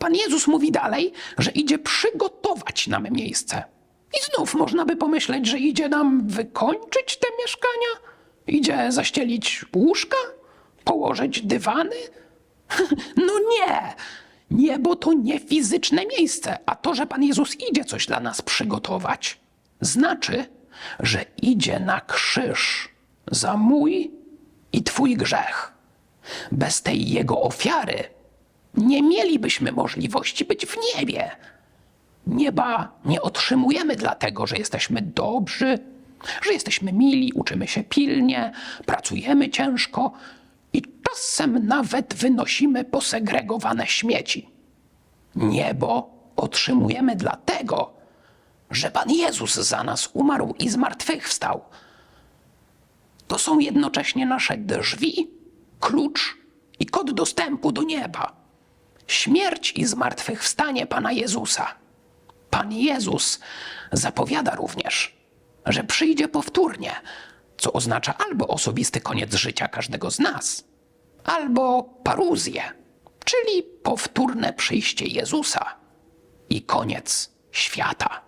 Pan Jezus mówi dalej, że idzie przygotować nam miejsce. I znów można by pomyśleć, że idzie nam wykończyć te mieszkania? Idzie zaścielić łóżka? Położyć dywany? No nie! Niebo to nie fizyczne miejsce, a to, że Pan Jezus idzie coś dla nas przygotować, znaczy, że idzie na krzyż za mój i Twój grzech. Bez tej Jego ofiary nie mielibyśmy możliwości być w niebie. Nieba nie otrzymujemy dlatego, że jesteśmy dobrzy, że jesteśmy mili, uczymy się pilnie, pracujemy ciężko i czasem nawet wynosimy posegregowane śmieci. Niebo otrzymujemy dlatego, że Pan Jezus za nas umarł i zmartwychwstał. To są jednocześnie nasze drzwi, klucz i kod dostępu do nieba. Śmierć i zmartwychwstanie Pana Jezusa. Pan Jezus zapowiada również, że przyjdzie powtórnie, co oznacza albo osobisty koniec życia każdego z nas, albo paruzję, czyli powtórne przyjście Jezusa i koniec świata.